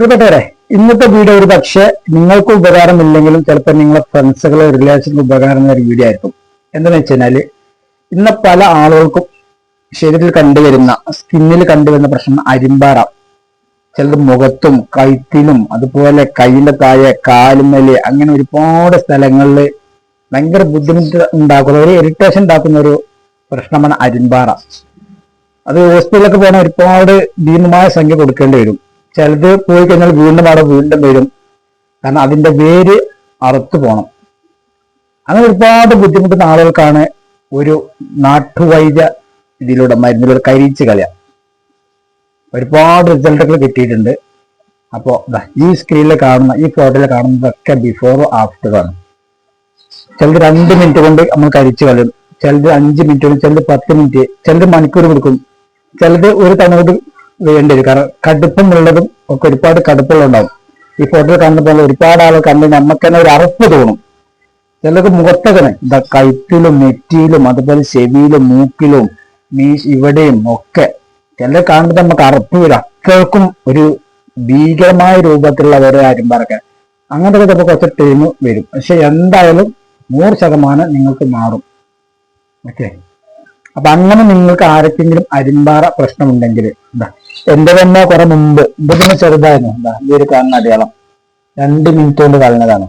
പ്രിയപ്പെട്ടവരെ ഇന്നത്തെ വീഡിയോ ഒരു പക്ഷേ നിങ്ങൾക്ക് ഉപകാരമില്ലെങ്കിലും ചിലപ്പോൾ നിങ്ങളെ ഫ്രണ്ട്സുകളെ റിലേഷൻസ് ഉപകാരം ഒരു വീഡിയോ ആയിരിക്കും. എന്താണെന്ന് വെച്ച് കഴിഞ്ഞാൽ ഇന്ന് പല ആളുകൾക്കും ശരീരത്തിൽ കണ്ടുവരുന്ന സ്കിന്നിൽ കണ്ടുവരുന്ന പ്രശ്നം അരിമ്പാറ. ചിലത് മുഖത്തും കഴുത്തിലും അതുപോലെ കയ്യിന്റെ താഴെ കാലുമേൽ അങ്ങനെ ഒരുപാട് സ്ഥലങ്ങളിൽ ഭയങ്കര ബുദ്ധിമുട്ട് ഉണ്ടാക്കുന്ന ഒരു ഇറിറ്റേഷൻ ഉണ്ടാക്കുന്ന ഒരു പ്രശ്നമാണ് അരിമ്പാറ. അത് ഹോസ്പിറ്റലിലൊക്കെ പോകണ ഒരുപാട് ഭീമമായ സംഖ്യ കൊടുക്കേണ്ടി വരും. ചിലത് പോയി കഴിഞ്ഞാൽ വീണ്ടും അവിടെ വീണ്ടും വരും. കാരണം അതിന്റെ വേര് അറുത്തു പോണം. അങ്ങനെ ഒരുപാട് ബുദ്ധിമുട്ടുന്ന ആളുകൾക്കാണ് ഒരു നാട്ടുവൈദ്യ ഇതിലൂടെ മരുന്നിലൂടെ കരിച്ച് കളയ ഒരുപാട് റിസൾട്ടുകൾ കിട്ടിയിട്ടുണ്ട്. അപ്പോൾ ഈ സ്ക്രീനിൽ കാണുന്ന ഈ ഫോട്ടോയിൽ കാണുന്നതൊക്കെ ബിഫോറും ആഫ്റ്ററുമാണ് ചിലത് രണ്ട് മിനിറ്റ് കൊണ്ട് നമ്മൾ കരിച്ചു കളയും. ചിലത് അഞ്ച് മിനിറ്റ് കൊണ്ട് ചിലത് പത്ത് മിനിറ്റ് ചിലത് മണിക്കൂർ കൊടുക്കും. ചിലത് ഒരു തവണ കൊണ്ട് വേണ്ടി വരും കാരണം കടുപ്പമുള്ളതും ഒക്കെ ഒരുപാട് കടുപ്പമുള്ളതുണ്ടാവും. ഈ ഫോട്ടോയിൽ കണ്ടപ്പോൾ ഒരുപാട് ആളുകൾ കണ്ട് നമുക്ക് തന്നെ ഒരു അറപ്പ് തോന്നും. ചിലർക്ക് മുഖത്തകനെ ഇതാ കഴുത്തിലും നെറ്റിയിലും അതുപോലെ ചെവിയിലും മൂക്കിലും മീശ് ഇവിടെയും ഒക്കെ ചിലർ കാണുമ്പോൾ നമുക്ക് അറപ്പ് വരും. അത്രക്കും ഒരു ഭീകരമായ രൂപത്തിലുള്ള ഓരോ അരിമ്പാറൊക്കെ അങ്ങനത്തെ ചിലപ്പോൾ കുറച്ച് ടൈം വരും. പക്ഷെ എന്തായാലും നൂറ് ശതമാനം നിങ്ങൾക്ക് മാറും. ഓക്കെ അപ്പൊ അങ്ങനെ നിങ്ങൾക്ക് ആർക്കെങ്കിലും അരിമ്പാറ പ്രശ്നമുണ്ടെങ്കിൽ എന്താ എന്റെ തന്നെ കുറെ മുമ്പ്. എന്റെ പിന്നെ ചെറുതായിരുന്നു. എന്താ ഈ ഒരു കാണുന്ന അടയാളം. രണ്ട് മിനിറ്റ് കൊണ്ട് കളഞ്ഞതാണ്.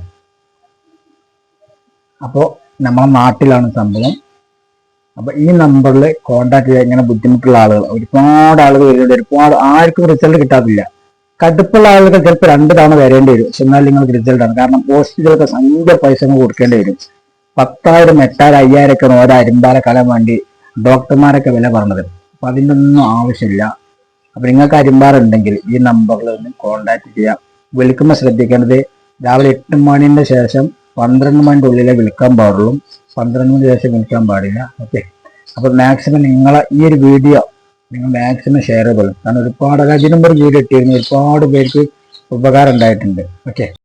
അപ്പോ നമ്മളെ നാട്ടിലാണ് സംഭവം. അപ്പൊ ഈ നമ്പറിൽ കോണ്ടാക്ട് ചെയ്യാൻ ഇങ്ങനെ ബുദ്ധിമുട്ടുള്ള ആളുകൾ ഒരുപാട് ആളുകൾ വരുന്നുണ്ട്. ഒരുപാട് ആർക്കും റിസൾട്ട് കിട്ടാറില്ല. കടുപ്പുള്ള ആളുകൾ ചിലപ്പോൾ രണ്ട് തവണ വരേണ്ടി വരും. പക്ഷെ എന്നാൽ നിങ്ങൾക്ക് റിസൾട്ട് ആണ്. കാരണം ഹോസ്പിറ്റലൊക്കെ സംഖ്യ പൈസ കൊടുക്കേണ്ടി വരും. പത്തായിരം എട്ടായിരം അയ്യായിരം ഒക്കെ ഓരോ അരുമ്പാല കലം വേണ്ടി ഡോക്ടർമാരൊക്കെ വില പറഞ്ഞത്. അപ്പൊ അതിന്റെ ഒന്നും ആവശ്യമില്ല. അപ്പൊ നിങ്ങൾക്ക് അരിമ്പാറുണ്ടെങ്കിൽ ഈ നമ്പറിൽ ഒന്ന് കോണ്ടാക്ട് ചെയ്യാം. വിളിക്കുമ്പോൾ ശ്രദ്ധിക്കേണ്ടത് രാവിലെ എട്ട് മണിന്റെ ശേഷം പന്ത്രണ്ട് മണിന്റെ ഉള്ളിലേ വിളിക്കാൻ പാടുള്ളൂ. പന്ത്രണ്ട് മണി ശേഷം വിളിക്കാൻ പാടില്ല. ഓക്കെ അപ്പോൾ മാക്സിമം നിങ്ങളെ ഈ ഒരു വീഡിയോ നിങ്ങൾ മാക്സിമം ഷെയർ ചെയ്തോളും. കാരണം ഒരുപാട് അതിനും നമ്പർ വീഡിയോ ഇട്ടിരുന്നു. ഒരുപാട് പേർക്ക് ഉപകാരം ഉണ്ടായിട്ടുണ്ട്. ഓക്കെ